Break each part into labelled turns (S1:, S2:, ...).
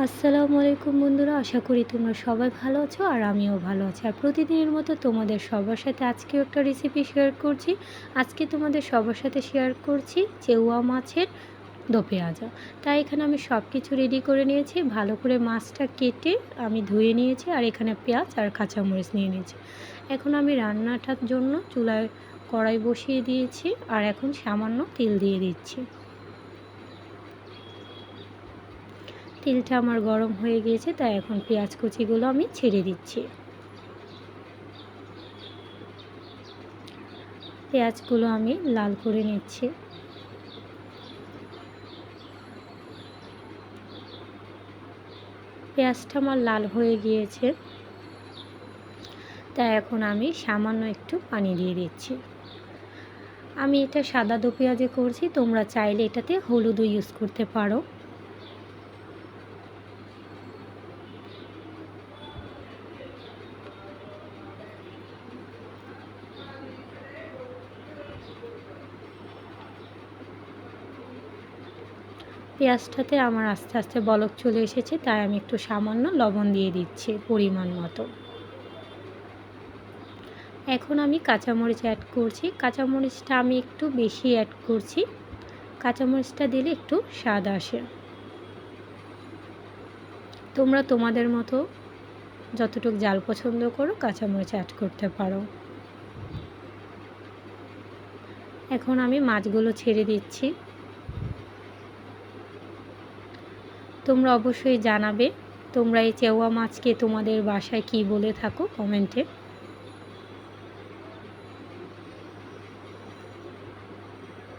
S1: আসসালামু আলাইকুম বন্ধুরা, আশা করি তোমরা সবাই ভালো আছো আর আমিও ভালো আছি। আর প্রতিদিনের মতো তোমাদের সবার সাথে আজকেও একটা রেসিপি শেয়ার করছি। আজকে তোমাদের সবার সাথে শেয়ার করছি চেউয়া মাছের দো পেঁয়াজা তাই এখানে আমি সব কিছু রেডি করে নিয়েছি, ভালো করে মাছটা কেটে আমি ধুয়ে নিয়েছি আর এখানে পেঁয়াজ আর কাঁচামরিচ নিয়ে নিয়েছি। এখন আমি রান্নাটার জন্য চুলায় কড়াই বসিয়ে দিয়েছি আর এখন সামান্য তেল দিয়ে দিচ্ছি। তেলটা আমার গরম হয়ে গিয়েছে তাই এখন পেঁয়াজ কুচিগুলো আমি ছেড়ে দিচ্ছি। পেঁয়াজগুলো আমি লাল করে নিচ্ছি। পেঁয়াজটা আমার লাল হয়ে গিয়েছে, তাই এখন আমি সামান্য একটু পানি দিয়ে দিচ্ছি। আমি এটা সাদা দো পেঁয়াজে করছি, তোমরা চাইলে এটাতে হলুদও ইউজ করতে পারো। পেঁয়াজটাতে আমার আস্তে আস্তে বলক চলে এসেছে, তাই আমি একটু সামান্য লবণ দিয়ে দিচ্ছি পরিমাণ মতো। এখন আমি কাঁচামরিচ অ্যাড করছি। কাঁচামরিচটা আমি একটু বেশি অ্যাড করছি। কাঁচামরিচটা দিলে একটু স্বাদ আসে। তোমরা তোমাদের মতো যতটুকু জাল পছন্দ করো কাঁচামরিচ অ্যাড করতে পারো। এখন আমি মাছগুলো ছেড়ে দিচ্ছি। তোমরা অবশ্যই জানাবে তোমরা এই চেওয়া মাছকে তোমাদের বাসায় কি বলে থাকো কমেন্টে।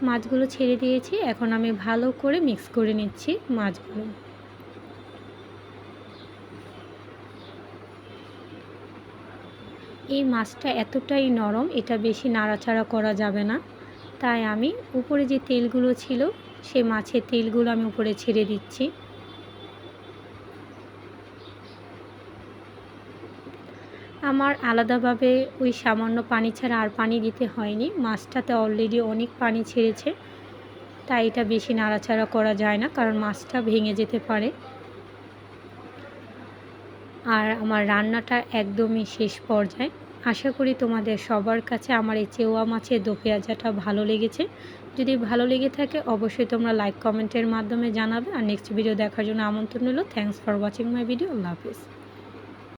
S1: মাছগুলো ছেড়ে দিয়েছি, এখন আমি ভালো করে মিক্স করে নিচ্ছি মাছগুলো। এই মাছটা এতটাই নরম, এটা বেশি নাড়াচাড়া করা যাবে না। তাই আমি উপরে যে তেলগুলো ছিল, সে মাছের তেলগুলো আমি উপরে ছেড়ে দিচ্ছি। আমার আলাদাভাবে ওই সামান্য পানি ছাড়া আর পানি দিতে হয়নি। মাছটাতে অলরেডি অনেক পানি ছেড়েছে, তাই এটা বেশি নাড়াচাড়া করা যায় না, কারণ মাছটা ভেঙে যেতে পারে। আর আমার রান্নাটা একদমই শেষ পর্যায়ে। আশা করি তোমাদের সবার কাছে আমার এই চেওয়া মাছের দো পেঁয়াজাটা ভালো লেগেছে। যদি ভালো লেগে থাকে, অবশ্যই তোমরা লাইক কমেন্টের মাধ্যমে জানাবে। আর নেক্সট ভিডিও দেখার জন্য আমন্ত্রণ হলো thanks for watching my video Allah Hafiz.